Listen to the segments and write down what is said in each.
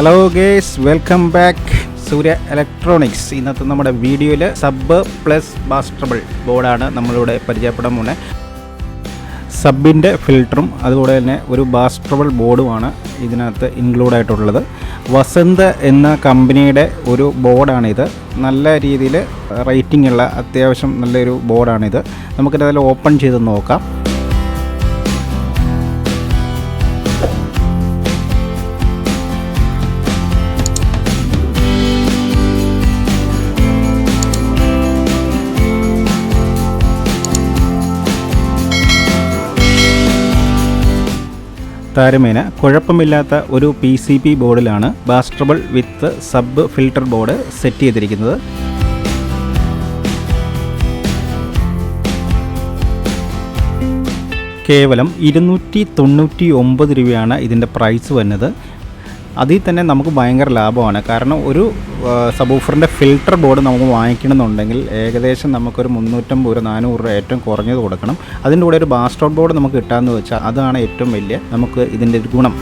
Hello guys welcome back Surya electronics ഇന്നത്തെ നമ്മുടെ വീഡിയോയിൽ സബ് പ്ലസ് ബാസ്റ്റബിൾ ബോർഡാണ് നമ്മളിവിടെ പരിചയപ്പെടാൻ പോണേ സബിന്റെ ഫിൽറ്ററും അതുപോലെ തന്നെ ഒരു ബാസ്റ്റബിൾ ബോർഡുമാണ് ഇതിനകത്ത് ഇൻക്ലൂഡ് ആയിട്ടുള്ളത്. വസന്ത് എന്ന കമ്പനിയുടെ ഒരു ബോർഡാണിത്. നല്ല രീതിയിൽ റേറ്റിംഗ് ഉള്ള അത്യാവശ്യം നല്ലൊരു ബോർഡാണിത്. നമുക്കിത് ഓപ്പൺ ചെയ്ത് നോക്കാം. താരമേന കുഴപ്പമില്ലാത്ത ഒരു P C P ബോർഡിലാണ് bass treble with sub filter board set ചെയ്തിരിക്കുന്നത്. കേവലം ഇരുന്നൂറ്റി തൊണ്ണൂറ്റി ഒമ്പത് രൂപയാണ് ഇതിന്റെ പ്രൈസ് വരുന്നത്. അതിൽ തന്നെ നമുക്ക് ഭയങ്കര ലാഭമാണ്. കാരണം ഒരു സബൂഫറിന്റെ ഫിൽട്ടർ ബോർഡ് നമുക്ക് വാങ്ങിക്കണമെന്നുണ്ടെങ്കിൽ ഏകദേശം നമുക്കൊരു മുന്നൂറ്റമ്പത് ഒരു നാനൂറ് രൂപ ഏറ്റവും കുറഞ്ഞത് കൊടുക്കണം. അതിന്റെ കൂടെ ഒരു ബാസ്റ്റോട്ട് ബോർഡ് നമുക്ക് കിട്ടാമെന്ന് വെച്ചാൽ അതാണ് ഏറ്റവും വലിയ നമുക്ക് ഇതിന്റെ ഒരു ഗുണം.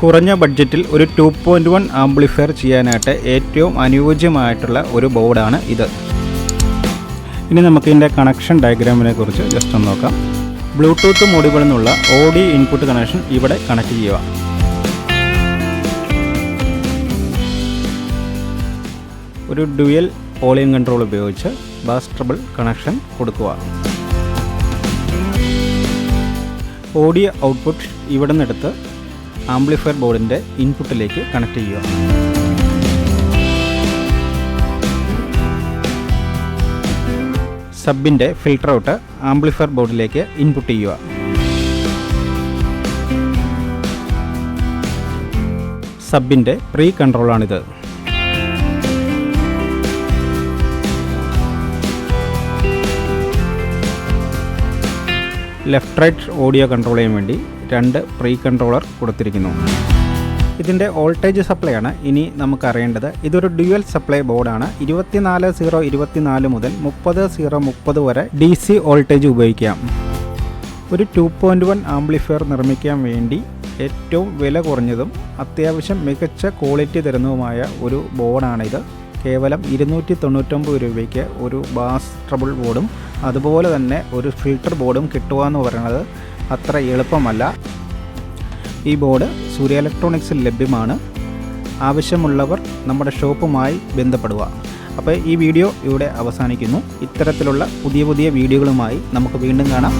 കുറഞ്ഞ ബഡ്ജറ്റിൽ ഒരു ടു പോയിന്റ് വൺ ആംപ്ലിഫയർ ചെയ്യാനായിട്ട് ഏറ്റവും അനുയോജ്യമായിട്ടുള്ള ഒരു ബോർഡാണ് ഇത്. ഇനി നമുക്ക് ഇതിന്റെ കണക്ഷൻ ഡയഗ്രാമിനെ കുറിച്ച് ജസ്റ്റ് ഒന്ന് നോക്കാം. ബ്ലൂടൂത്ത് മോഡുകളിൽ നിന്നുള്ള ഓഡി ഇൻപുട്ട് കണക്ഷൻ ഇവിടെ കണക്ട് ചെയ്യുക. ഒരു ഡ്യുവൽ ഓളിയൻ കൺട്രോൾ ഉപയോഗിച്ച് ബാസ്റ്റബിൾ കണക്ഷൻ കൊടുക്കുക. ഓഡിയോ ഔട്ട്പുട്ട് ഇവിടെ നിന്നെടുത്ത് ആംപ്ലിഫയർ ബോർഡിന്റെ ഇൻപുട്ടിലേക്ക് കണക്ട് ചെയ്യുക. സബിന്റെ ഫിൽട്ടർ ഔട്ട് ആംപ്ലിഫയർ ബോർഡിലേക്ക് ഇൻപുട്ട് ചെയ്യുക. സബിന്റെ പ്രീ കൺട്രോളാണിത് ലെഫ്റ്റ് റൈറ്റ് ഓഡിയോ കൺട്രോൾ ചെയ്യാൻ വേണ്ടി രണ്ട് പ്രീ കൺട്രോളർ കൊടുത്തിരിക്കുന്നു. ഇതിന്റെ വോൾട്ടേജ് സപ്ലൈ ആണ് ഇനി നമുക്കറിയേണ്ടത്. ഇതൊരു ഡ്യുവൽ സപ്ലൈ ബോർഡാണ് ഇരുപത്തിനാല് സീറോ ഇരുപത്തിനാല് മുതൽ മുപ്പത് സീറോ മുപ്പത് വരെ ഡി സി വോൾട്ടേജ് ഉപയോഗിക്കാം. ഒരു ടു പോയിന്റ് വൺ ആംപ്ലിഫയർ നിർമ്മിക്കാൻ വേണ്ടി ഏറ്റവും വില കുറഞ്ഞതും അത്യാവശ്യം മികച്ച ക്വാളിറ്റി തരുന്നതുമായ ഒരു ബോർഡാണിത് കേവലം ഇരുന്നൂറ്റി തൊണ്ണൂറ്റൊമ്പത് രൂപയ്ക്ക് ഒരു ബാസ് ട്രബിൾ ബോർഡും അതുപോലെ തന്നെ ഒരു ഫിൽട്ടർ ബോർഡും കിട്ടുക എന്ന് പറയുന്നത് അത്ര എളുപ്പമല്ല. ഈ ബോർഡ് സൂര്യ ഇലക്ട്രോണിക്സിൽ ലഭ്യമാണ്. ആവശ്യമുള്ളവർ നമ്മുടെ ഷോപ്പുമായി ബന്ധപ്പെടുക. അപ്പോൾ ഈ വീഡിയോ ഇവിടെ അവസാനിക്കുന്നു. ഇത്തരത്തിലുള്ള പുതിയ പുതിയ വീഡിയോകളുമായി നമുക്ക് വീണ്ടും കാണാം.